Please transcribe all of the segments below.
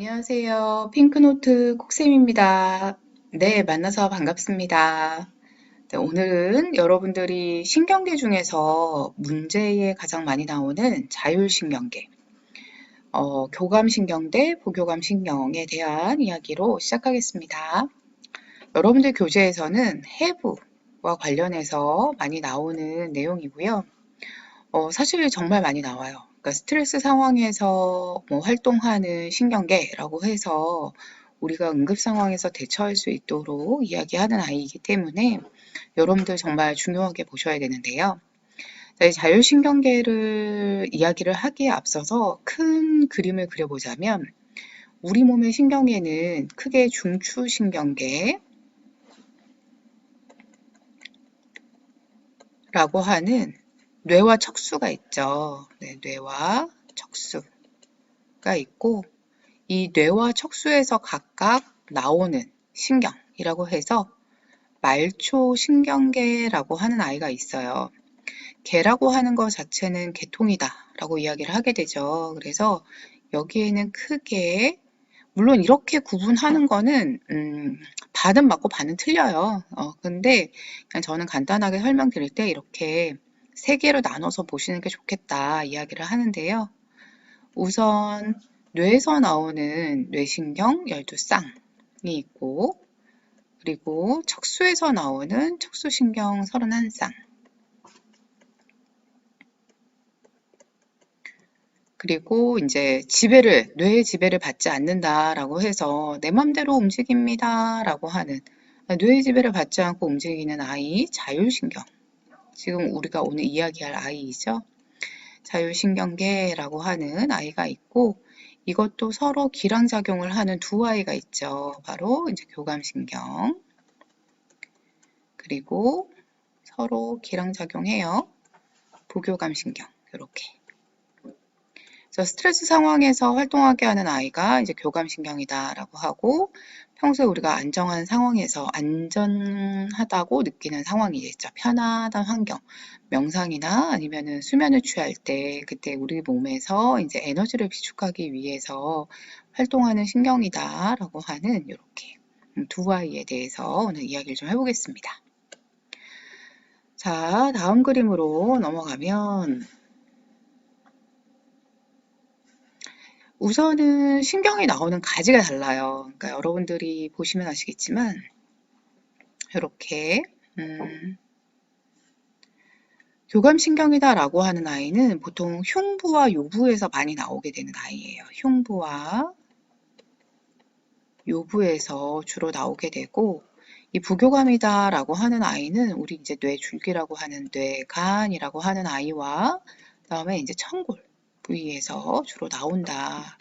안녕하세요. 핑크노트 콕쌤입니다. 네, 만나서 반갑습니다. 네, 오늘은 여러분들이 신경계 중에서 문제에 가장 많이 나오는 자율신경계, 어, 교감신경 대 보교감신경에 대한 이야기로 시작하겠습니다. 여러분들 교재에서는 해부와 관련해서 많이 나오는 내용이고요. 어, 사실 정말 많이 나와요. 그러니까 스트레스 상황에서 뭐 활동하는 신경계라고 해서 우리가 응급 상황에서 대처할 수 있도록 이야기하는 아이이기 때문에 여러분들 정말 중요하게 보셔야 되는데요. 자, 자율신경계를 이야기를 하기에 앞서서 큰 그림을 그려보자면 우리 몸의 신경계는 크게 중추신경계, 라고 하는 뇌와 척수가 있죠. 네, 뇌와 척수가 있고 이 뇌와 척수에서 각각 나오는 신경이라고 해서 말초 신경계라고 하는 아이가 있어요. 개라고 하는 것 자체는 개통이다 라고 이야기를 하게 되죠. 그래서 여기에는 크게 물론 이렇게 구분하는 거는 음, 반은 맞고 반은 틀려요. 어, 근데 그냥 저는 간단하게 설명드릴 때 이렇게 세 개로 나눠서 보시는 게 좋겠다 이야기를 하는데요. 우선 뇌에서 나오는 뇌신경 12쌍이 있고 그리고 척수에서 나오는 척수신경 31쌍 그리고 이제 지배를 뇌의 지배를 받지 않는다라고 해서 내 맘대로 움직입니다라고 하는 뇌의 지배를 받지 않고 움직이는 아이 자율신경 지금 우리가 오늘 이야기할 아이이죠. 자율신경계라고 하는 아이가 있고 이것도 서로 기량작용을 하는 두 아이가 있죠. 바로 이제 교감신경 그리고 서로 기량작용해요. 부교감신경 이렇게 스트레스 상황에서 활동하게 하는 아이가 이제 교감신경이다라고 하고 평소에 우리가 안정한 상황에서 안전하다고 느끼는 상황이겠죠. 편안한 환경, 명상이나 아니면은 수면을 취할 때 그때 우리 몸에서 이제 에너지를 비축하기 위해서 활동하는 신경이다라고 하는 이렇게 두 아이에 대해서 오늘 이야기를 좀 해보겠습니다. 자, 다음 그림으로 넘어가면 우선은 신경이 나오는 가지가 달라요. 그러니까 여러분들이 보시면 아시겠지만 이렇게 음, 교감신경이다라고 하는 아이는 보통 흉부와 요부에서 많이 나오게 되는 아이예요. 흉부와 요부에서 주로 나오게 되고 이 부교감이다라고 하는 아이는 우리 이제 뇌 줄기라고 하는 뇌간이라고 하는 아이와 그다음에 이제 천골 부위에서 주로 나온다.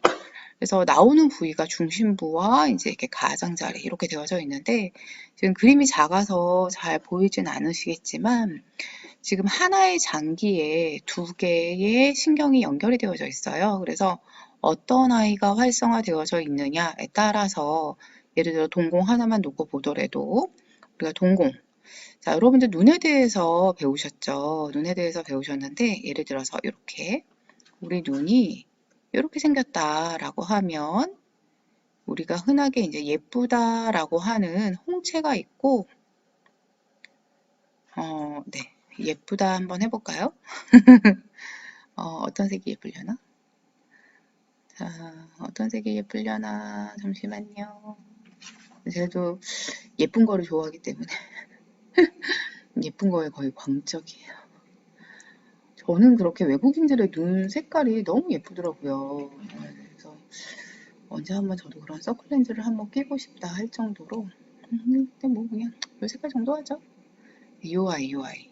그래서 나오는 부위가 중심부와 이제 이렇게 가장자리 이렇게 되어져 있는데 지금 그림이 작아서 잘 보이진 않으시겠지만 지금 하나의 장기에 두 개의 신경이 연결이 되어져 있어요. 그래서 어떤 아이가 활성화되어져 있느냐에 따라서 예를 들어 동공 하나만 놓고 보더라도 우리가 동공 자 여러분들 눈에 대해서 배우셨죠? 눈에 대해서 배우셨는데 예를 들어서 이렇게 우리 눈이 이렇게 생겼다라고 하면 우리가 흔하게 이제 예쁘다라고 하는 홍채가 있고 어, 네. 예쁘다 한번 해볼까요? 어, 어떤 색이 예쁘려나? 자, 어떤 색이 예쁘려나? 잠시만요. 그래도 예쁜 거를 좋아하기 때문에 예쁜 거에 거의 광적이에요. 저는 그렇게 외국인들의 눈 색깔이 너무 예쁘더라고요. 그래서 언제 한번 저도 그런 서클렌즈를 한번 끼고 싶다 할 정도로 음, 근데 뭐 그냥 이 색깔 정도 하죠. 요요 아이.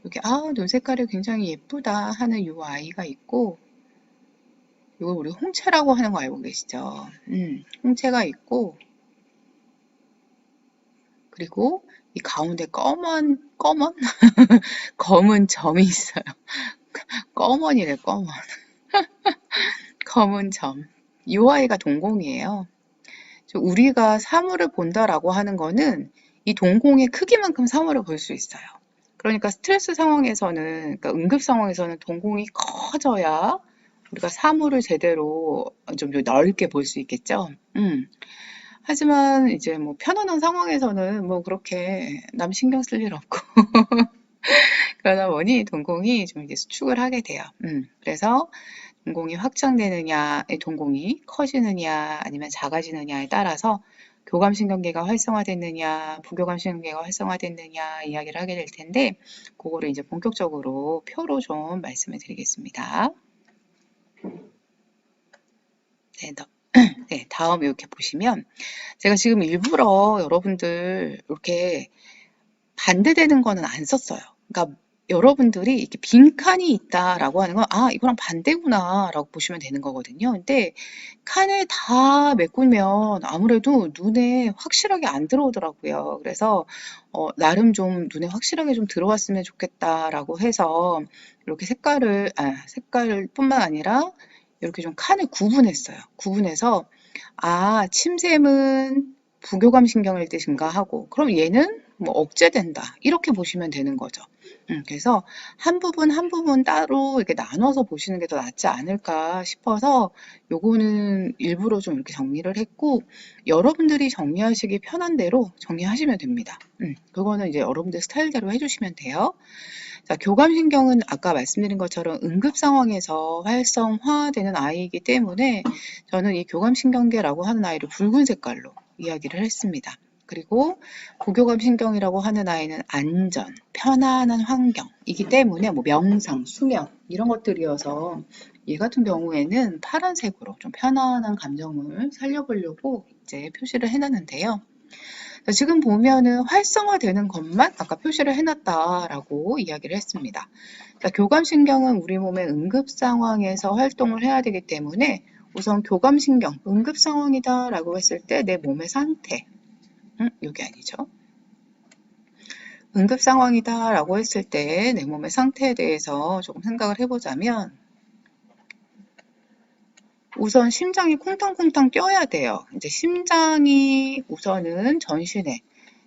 이렇게 아, 눈 색깔이 굉장히 예쁘다 하는 요 아이가 있고 이거 우리 홍채라고 하는 거 알고 계시죠? 음, 홍채가 있고 그리고 이 가운데 검은 검은 검은 점이 있어요. 검은이래 검은 검은 점. 이 아이가 동공이에요. 우리가 사물을 본다라고 하는 거는 이 동공의 크기만큼 사물을 볼 수 있어요. 그러니까 스트레스 상황에서는, 그러니까 응급 상황에서는 동공이 커져야 우리가 사물을 제대로 좀 넓게 볼 수 있겠죠. 음. 하지만 이제 뭐 편안한 상황에서는 뭐 그렇게 남 신경 쓸 일 없고 그러다 보니 동공이 좀 이제 수축을 하게 돼요. 음. 그래서 동공이 확장되느냐, 동공이 커지느냐, 아니면 작아지느냐에 따라서 교감신경계가 활성화됐느냐, 부교감신경계가 활성화됐느냐 이야기를 하게 될 텐데, 그거를 이제 본격적으로 표로 좀 말씀을 드리겠습니다. 네, 너, 네, 다음 이렇게 보시면, 제가 지금 일부러 여러분들 이렇게 반대되는 거는 안 썼어요. 그러니까 여러분들이 이렇게 빈칸이 있다라고 하는 건, 아, 이거랑 반대구나, 라고 보시면 되는 거거든요. 근데 칸을 다 메꾸면 아무래도 눈에 확실하게 안 들어오더라고요. 그래서, 어, 나름 좀 눈에 확실하게 좀 들어왔으면 좋겠다라고 해서, 이렇게 색깔을, 아, 색깔 뿐만 아니라, 이렇게 좀 칸을 구분했어요. 구분해서, 아, 침샘은 부교감 신경일 때 증가하고, 그럼 얘는 뭐 억제된다. 이렇게 보시면 되는 거죠. 음, 그래서 한 부분 한 부분 따로 이렇게 나눠서 보시는 게 더 낫지 않을까 싶어서 요거는 일부러 좀 이렇게 정리를 했고 여러분들이 정리하시기 편한 대로 정리하시면 됩니다. 음, 그거는 이제 여러분들 스타일대로 해주시면 돼요. 자, 교감신경은 아까 말씀드린 것처럼 응급 상황에서 활성화되는 아이이기 때문에 저는 이 교감신경계라고 하는 아이를 붉은 색깔로 이야기를 했습니다. 그리고 고교감 신경이라고 하는 아이는 안전, 편안한 환경이기 때문에 뭐 명상, 수면 이런 것들이어서 얘 같은 경우에는 파란색으로 좀 편안한 감정을 살려보려고 이제 표시를 해놨는데요. 지금 보면은 활성화되는 것만 아까 표시를 해놨다라고 이야기를 했습니다. 자, 교감신경은 우리 몸의 응급 상황에서 활동을 해야 되기 때문에 우선 교감신경, 응급 상황이다라고 했을 때 내 몸의 상태, 음, 여기 아니죠. 응급 상황이다 라고 했을 때 내 몸의 상태에 대해서 조금 생각을 해보자면 우선 심장이 콩탕콩탕 뛰어야 돼요. 이제 심장이 우선은 전신에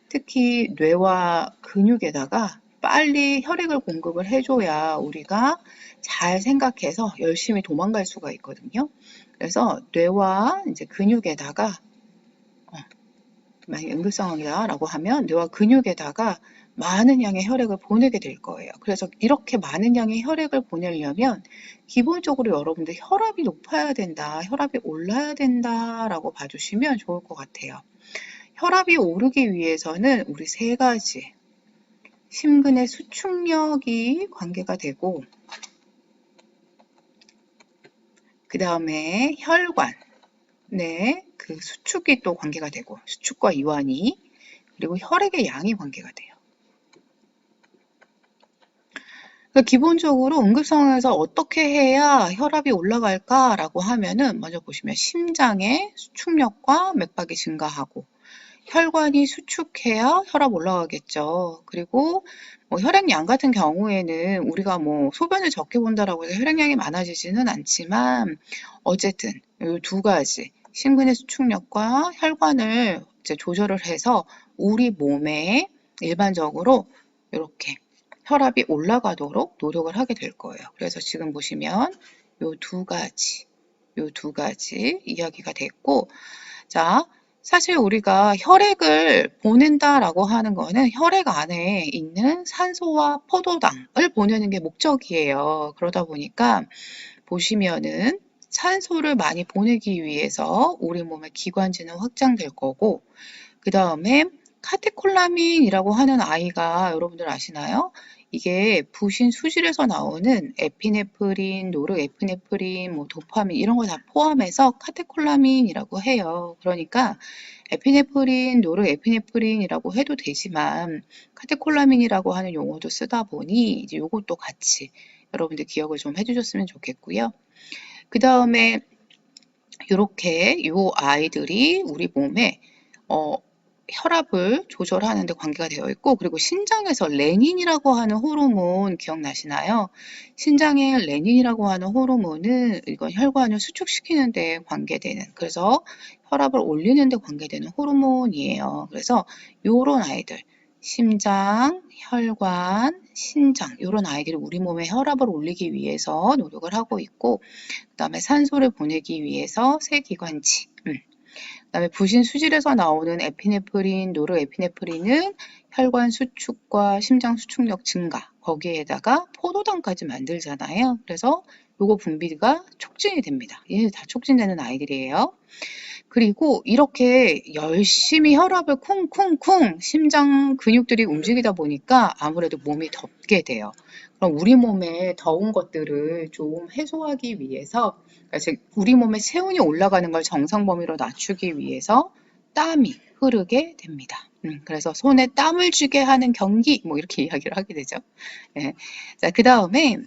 특히 뇌와 근육에다가 빨리 혈액을 공급을 해줘야 우리가 잘 생각해서 열심히 도망갈 수가 있거든요. 그래서 뇌와 이제 근육에다가 만약 응급 상황이다라고 하면 뇌와 근육에다가 많은 양의 혈액을 보내게 될 거예요. 그래서 이렇게 많은 양의 혈액을 보내려면 기본적으로 여러분들 혈압이 높아야 된다, 혈압이 올라야 된다라고 봐주시면 좋을 것 같아요. 혈압이 오르기 위해서는 우리 세 가지 심근의 수축력이 관계가 되고 그 다음에 혈관, 네, 그 수축이 또 관계가 되고 수축과 이완이 그리고 혈액의 양이 관계가 돼요. 그러니까 기본적으로 응급 상황에서 어떻게 해야 혈압이 올라갈까라고 하면은 먼저 보시면 심장의 수축력과 맥박이 증가하고 혈관이 수축해야 혈압 올라가겠죠. 그리고 뭐 혈액량 같은 경우에는 우리가 뭐 소변을 적게 본다라고 해서 혈액량이 많아지지는 않지만 어쨌든 이 두 가지 심근의 수축력과 혈관을 이제 조절을 해서 우리 몸에 일반적으로 이렇게 혈압이 올라가도록 노력을 하게 될 거예요. 그래서 지금 보시면 이두 가지, 이두 가지 이야기가 됐고, 자, 사실 우리가 혈액을 보낸다라고 하는 거는 혈액 안에 있는 산소와 포도당을 보내는 게 목적이에요. 그러다 보니까 보시면은 산소를 많이 보내기 위해서 우리 몸의 기관지는 확장될 거고 그 다음에 카테콜라민이라고 하는 아이가 여러분들 아시나요? 이게 부신 수질에서 나오는 에피네프린, 노르에피네프린, 뭐 도파민 이런 거 다 포함해서 카테콜라민이라고 해요. 그러니까 에피네프린, 노르에피네프린이라고 해도 되지만 카테콜라민이라고 하는 용어도 쓰다 보니 이제 요것도 같이 여러분들 기억을 좀 해주셨으면 좋겠고요. 그 다음에 이렇게 요 아이들이 우리 몸에 어, 혈압을 조절하는 데 관계가 되어 있고 그리고 신장에서 레닌이라고 하는 호르몬 기억나시나요? 신장의 레닌이라고 하는 호르몬은 이건 혈관을 수축시키는 데 관계되는 그래서 혈압을 올리는 데 관계되는 호르몬이에요. 그래서 요런 아이들 심장, 혈관, 신장 이런 아이들이 우리 몸에 혈압을 올리기 위해서 노력을 하고 있고 그 다음에 산소를 보내기 위해서 세 기관지 음. 그 다음에 부신 수질에서 나오는 에피네프린, 노르에피네프린은 혈관 수축과 심장 수축력 증가 거기에다가 포도당까지 만들잖아요. 그래서 요거 분비가 촉진이 됩니다. 얘네 다 촉진되는 아이들이에요. 그리고 이렇게 열심히 혈압을 쿵쿵쿵 심장 근육들이 움직이다 보니까 아무래도 몸이 덥게 돼요. 우리 몸에 더운 것들을 좀 해소하기 위해서 그러니까 즉 우리 몸에 체온이 올라가는 걸 정상 범위로 낮추기 위해서 땀이 흐르게 됩니다. 음, 그래서 손에 땀을 쥐게 하는 경기 뭐 이렇게 이야기를 하게 되죠. 예. 자, 그 다음에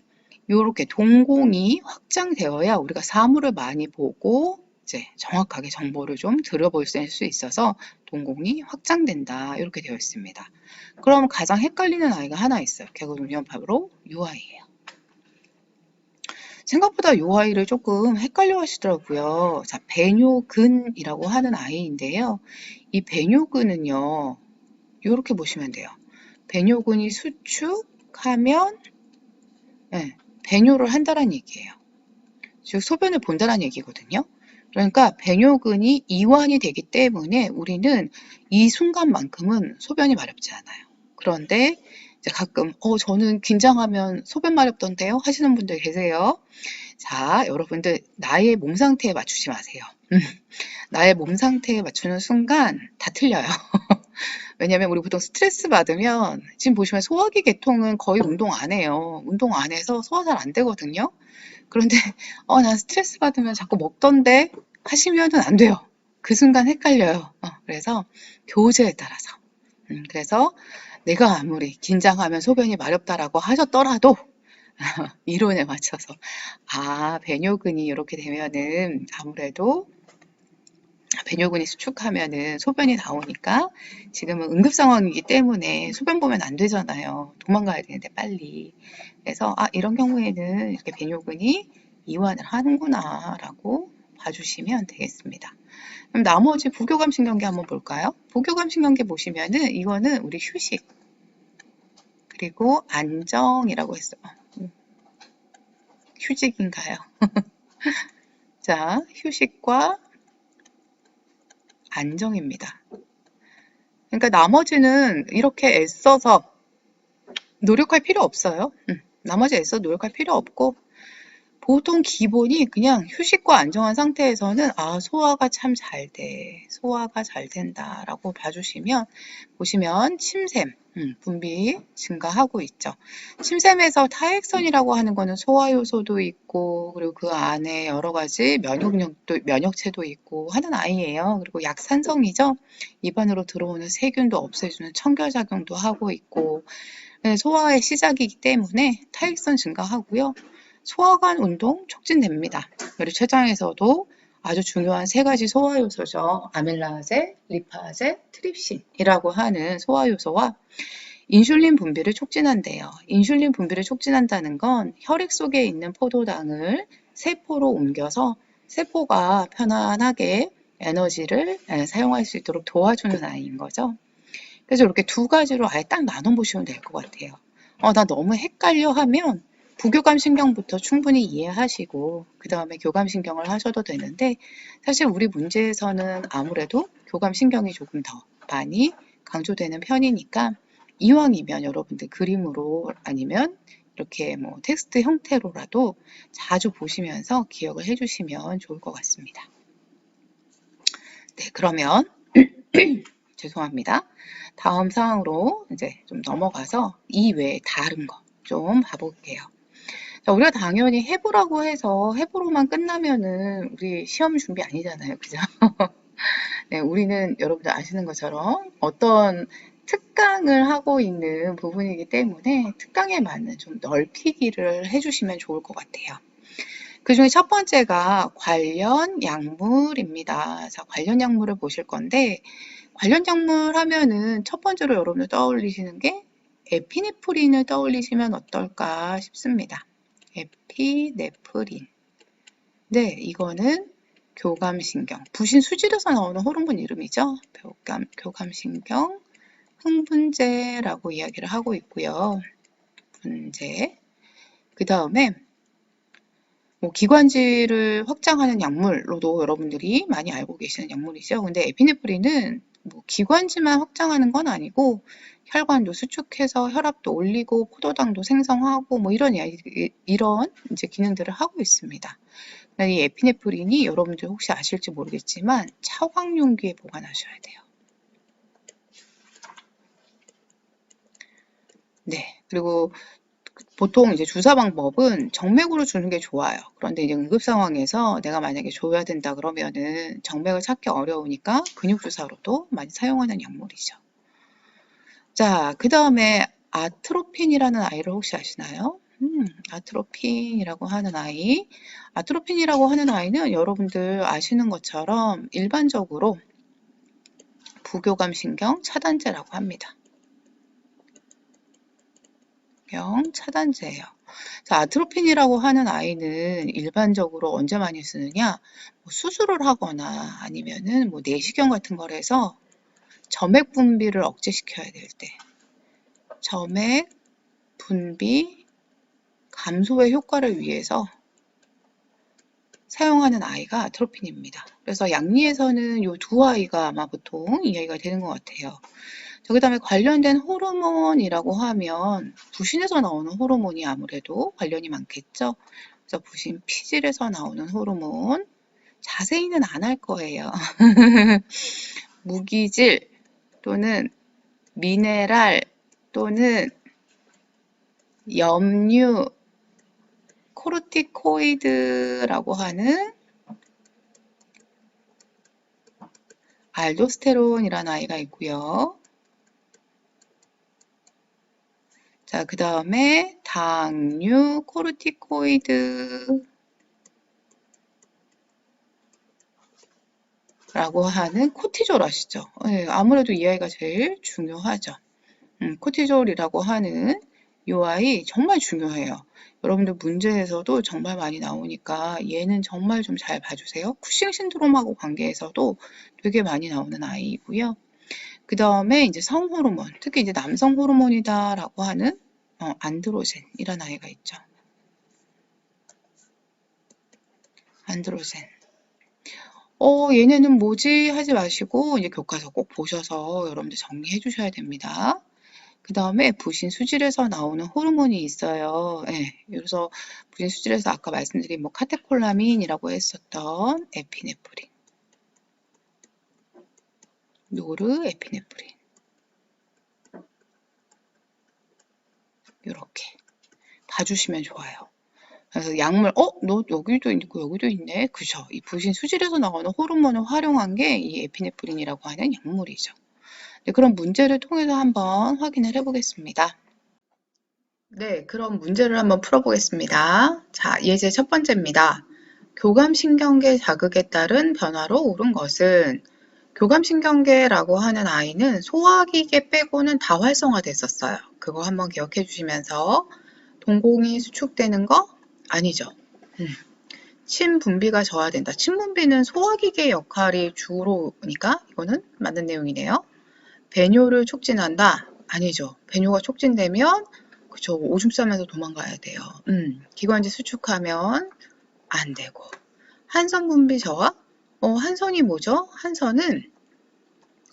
이렇게 동공이 확장되어야 우리가 사물을 많이 보고 이제 정확하게 정보를 좀 들어볼 수 있어서 동공이 확장된다 이렇게 되어 있습니다. 그럼 가장 헷갈리는 아이가 하나 있어요. 그거는요 바로 이 아이예요. 생각보다 이 아이를 조금 헷갈려 하시더라고요. 자, 배뇨근이라고 하는 아이인데요. 이 배뇨근은요, 이렇게 보시면 돼요. 배뇨근이 수축하면, 네, 배뇨를 한다는 얘기예요. 즉, 소변을 본다는 얘기거든요. 그러니까 배뇨근이 이완이 되기 때문에 우리는 이 순간만큼은 소변이 마렵지 않아요. 그런데 이제 가끔 어 저는 긴장하면 소변 마렵던데요 하시는 분들 계세요. 자, 여러분들 나의 몸 상태에 맞추지 마세요. 나의 몸 상태에 맞추는 순간 다 틀려요. 왜냐면 우리 보통 스트레스 받으면 지금 보시면 소화기 계통은 거의 운동 안 해요. 운동 안 해서 소화 잘 안 되거든요. 그런데 어, 난 스트레스 받으면 자꾸 먹던데 하시면은 안 돼요. 그 순간 헷갈려요. 어, 그래서 교제에 따라서. 음, 그래서 내가 아무리 긴장하면 소변이 마렵다라고 하셨더라도 이론에 맞춰서 아 배뇨근이 이렇게 되면은 아무래도 배뇨근이 수축하면은 소변이 나오니까 지금은 응급 상황이기 때문에 소변 보면 안 되잖아요. 도망가야 되는데 빨리. 그래서 아 이런 경우에는 이렇게 배뇨근이 이완을 하는구나라고 봐주시면 되겠습니다. 그럼 나머지 부교감 신경계 한번 볼까요? 부교감 신경계 보시면은 이거는 우리 휴식 그리고 안정이라고 했어요. 음. 휴직인가요? 자, 휴식과 안정입니다. 그러니까 나머지는 이렇게 애써서 노력할 필요 없어요. 음, 나머지 애써 노력할 필요 없고 보통 기본이 그냥 휴식과 안정한 상태에서는 아 소화가 참 잘 돼. 소화가 잘 된다라고 봐주시면 보시면 침샘 음, 분비 증가하고 있죠. 침샘에서 타액선이라고 하는 거는 소화 요소도 있고 그리고 그 안에 여러 가지 면역력도 면역체도 있고 하는 아이예요. 그리고 약산성이죠. 입안으로 들어오는 세균도 없애주는 청결 작용도 하고 있고 네, 소화의 시작이기 때문에 타액선 증가하고요. 소화관 운동 촉진됩니다. 그리고 췌장에서도 아주 중요한 세 가지 소화 요소죠. 아밀라제, 리파제, 트립신이라고 하는 소화 요소와 인슐린 분비를 촉진한대요. 인슐린 분비를 촉진한다는 건 혈액 속에 있는 포도당을 세포로 옮겨서 세포가 편안하게 에너지를 사용할 수 있도록 도와주는 아이인 거죠. 그래서 이렇게 두 가지로 아예 딱 나눠 보시면 될 것 같아요. 어, 나 너무 헷갈려 하면 부교감 신경부터 충분히 이해하시고 그 다음에 교감 신경을 하셔도 되는데 사실 우리 문제에서는 아무래도 교감 신경이 조금 더 많이 강조되는 편이니까 이왕이면 여러분들 그림으로 아니면 이렇게 뭐 텍스트 형태로라도 자주 보시면서 기억을 해주시면 좋을 것 같습니다. 네, 그러면 죄송합니다. 다음 사항으로 이제 좀 넘어가서 이 외에 다른 거 좀 봐볼게요. 자, 우리가 당연히 해보라고 해서 해보로만 끝나면은 우리 시험 준비 아니잖아요. 그죠? 네, 우리는 여러분들 아시는 것처럼 어떤 특강을 하고 있는 부분이기 때문에 특강에 맞는 좀 넓히기를 해주시면 좋을 것 같아요. 그 중에 첫 번째가 관련 약물입니다. 자, 관련 약물을 보실 건데, 관련 약물 하면은 첫 번째로 여러분들 떠올리시는 게 에피네프린을 떠올리시면 어떨까 싶습니다. 에피네프린. 네, 이거는 교감신경, 부신 수질에서 나오는 호르몬 이름이죠. 교감, 교감신경, 흥분 분제라고 이야기를 하고 있고요. 분제. 그 다음에 뭐 기관지를 확장하는 약물로도 여러분들이 많이 알고 계시는 약물이죠. 근데 에피네프린은 뭐 기관지만 확장하는 건 아니고 혈관도 수축해서 혈압도 올리고 포도당도 생성하고 뭐 이런 이런 이제 기능들을 하고 있습니다. 그러니까 이 에피네프린이 여러분들 혹시 아실지 모르겠지만 차광 용기에 보관하셔야 돼요. 네. 그리고 보통 이제 주사 방법은 정맥으로 주는 게 좋아요. 그런데 이제 응급 상황에서 내가 만약에 줘야 된다 그러면은 정맥을 찾기 어려우니까 근육 주사로도 많이 사용하는 약물이죠. 자, 그 다음에 아트로핀이라는 아이를 혹시 아시나요? 음, 아트로핀이라고 하는 아이. 아트로핀이라고 하는 아이는 여러분들 아시는 것처럼 일반적으로 부교감 신경 차단제라고 합니다. 경 차단제예요. 자, 아트로핀이라고 하는 아이는 일반적으로 언제 많이 쓰느냐? 뭐 수술을 하거나 아니면은 뭐 내시경 같은 걸 해서 점액 분비를 억제시켜야 될 때, 점액 분비 감소의 효과를 위해서 사용하는 아이가 아트로핀입니다. 그래서 양리에서는 이 두 아이가 아마 보통 이야기가 되는 것 같아요. 자, 그 다음에 관련된 호르몬이라고 하면 부신에서 나오는 호르몬이 아무래도 관련이 많겠죠. 그래서 부신 피질에서 나오는 호르몬 자세히는 안 할 거예요. 무기질 또는 미네랄 또는 염류 코르티코이드라고 하는 알도스테론이라는 아이가 있고요. 자, 그 다음에 당류 코르티코이드 라고 하는 코티졸 아시죠? 네, 아무래도 이 아이가 제일 중요하죠. 음, 코티졸이라고 하는 이 아이 정말 중요해요. 여러분들 문제에서도 정말 많이 나오니까 얘는 정말 좀 잘 봐주세요. 쿠싱 신드롬하고 관계에서도 되게 많이 나오는 아이이고요. 그 다음에 이제 성호르몬, 특히 이제 남성 호르몬이다라고 하는 어, 안드로젠이라는 아이가 있죠. 안드로젠. 어, 얘네는 뭐지? 하지 마시고 이제 교과서 꼭 보셔서 여러분들 정리해 주셔야 됩니다. 그 다음에 부신 수질에서 나오는 호르몬이 있어요. 예, 그래서 부신 수질에서 아까 말씀드린 뭐 카테콜라민이라고 했었던 에피네프린, 노르 에피네프린. 이렇게 봐주시면 좋아요. 그래서 약물, 어, 너 여기도 있고 여기도 있네. 그죠? 이 부신 수질에서 나오는 호르몬을 활용한 게 이 에피네프린이라고 하는 약물이죠. 네, 그럼 문제를 통해서 한번 확인을 해보겠습니다. 네, 그럼 문제를 한번 풀어보겠습니다. 자, 예제 첫 번째입니다. 교감신경계 자극에 따른 변화로 오른 것은 교감신경계라고 하는 아이는 소화기계 빼고는 다 활성화됐었어요. 그거 한번 기억해 주시면서 동공이 수축되는 거 아니죠. 음. 침 분비가 저하된다. 침 분비는 소화기계 역할이 주로니까 이거는 맞는 내용이네요. 배뇨를 촉진한다. 아니죠. 배뇨가 촉진되면 그쵸 오줌 싸면서 도망가야 돼요. 음, 기관지 수축하면 안 되고 한선 분비 저하? 어, 한선이 뭐죠? 한선은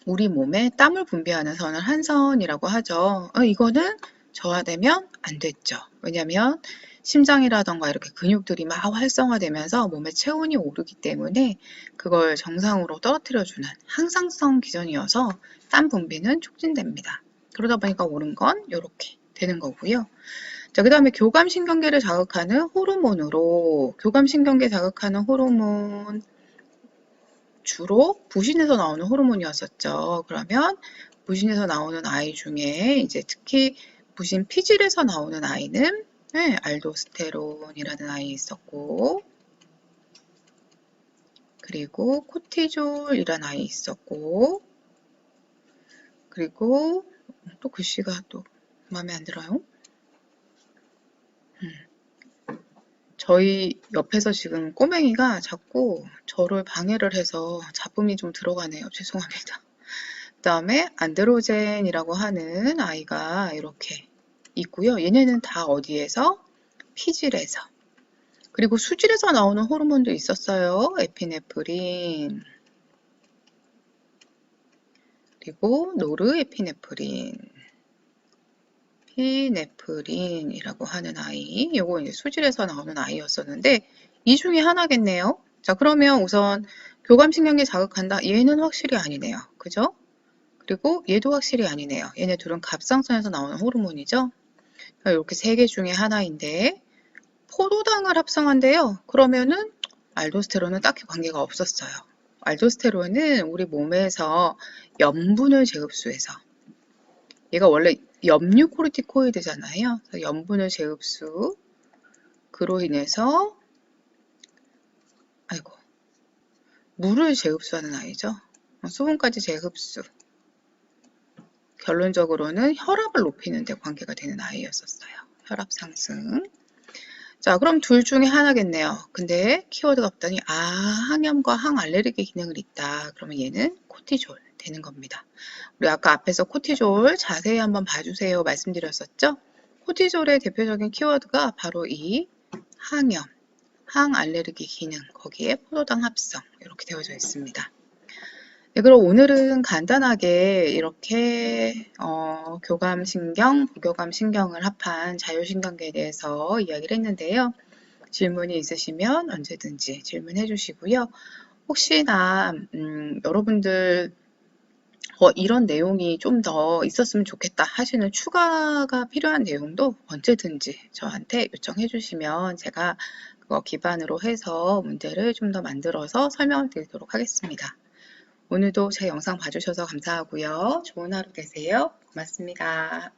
우리 몸에 땀을 분비하는 선을 한선이라고 하죠. 어, 이거는 저하되면 안 됐죠. 왜냐하면 심장이라던가 이렇게 근육들이 막 활성화되면서 몸의 체온이 오르기 때문에 그걸 정상으로 떨어뜨려주는 항상성 기전이어서 땀 분비는 촉진됩니다. 그러다 보니까 오른 건 이렇게 되는 거고요. 자, 그 다음에 교감신경계를 자극하는 호르몬으로 교감신경계 자극하는 호르몬 주로 부신에서 나오는 호르몬이었었죠. 그러면 부신에서 나오는 아이 중에 이제 특히 부신 피질에서 나오는 아이는 네, 알도스테론이라는 아이 있었고 그리고 코티졸이라는 아이 있었고 그리고 또 글씨가 또 마음에 안 들어요. 저희 옆에서 지금 꼬맹이가 자꾸 저를 방해를 해서 잡음이 좀 들어가네요. 죄송합니다. 다음에 안드로젠이라고 하는 아이가 이렇게 있고요. 얘네는 다 어디에서? 피질에서. 그리고 수질에서 나오는 호르몬도 있었어요. 에피네프린. 그리고 노르에피네프린. 피네프린이라고 하는 아이. 요거 이제 수질에서 나오는 아이였었는데 이 중에 하나겠네요. 자, 그러면 우선 교감신경계 자극한다. 얘는 확실히 아니네요. 그죠? 그리고 얘도 확실히 아니네요. 얘네 둘은 갑상선에서 나오는 호르몬이죠. 이렇게 세 개 중에 하나인데 포도당을 합성한대요. 그러면은 알도스테론은 딱히 관계가 없었어요. 알도스테론은 우리 몸에서 염분을 재흡수해서 얘가 원래 염류 코르티코이드잖아요. 그래서 염분을 재흡수 그로 인해서 아이고 물을 재흡수하는 아이죠. 수분까지 재흡수. 결론적으로는 혈압을 높이는 데 관계가 되는 아이였었어요. 혈압 상승. 자, 그럼 둘 중에 하나겠네요. 근데 키워드가 없더니 아, 항염과 항알레르기 기능을 있다. 그러면 얘는 코티졸 되는 겁니다. 우리 아까 앞에서 코티졸 자세히 한번 봐주세요 말씀드렸었죠? 코티졸의 대표적인 키워드가 바로 이 항염, 항알레르기 기능, 거기에 포도당 합성 이렇게 되어져 있습니다. 네, 그럼 오늘은 간단하게 이렇게 어, 교감신경, 부교감신경을 합한 자율신경계에 대해서 이야기를 했는데요. 질문이 있으시면 언제든지 질문해 주시고요. 혹시나 음, 여러분들 어, 이런 내용이 좀 더 있었으면 좋겠다 하시는 추가가 필요한 내용도 언제든지 저한테 요청해 주시면 제가 그거 기반으로 해서 문제를 좀 더 만들어서 설명을 드리도록 하겠습니다. 오늘도 제 영상 봐주셔서 감사하고요. 좋은 하루 되세요. 고맙습니다.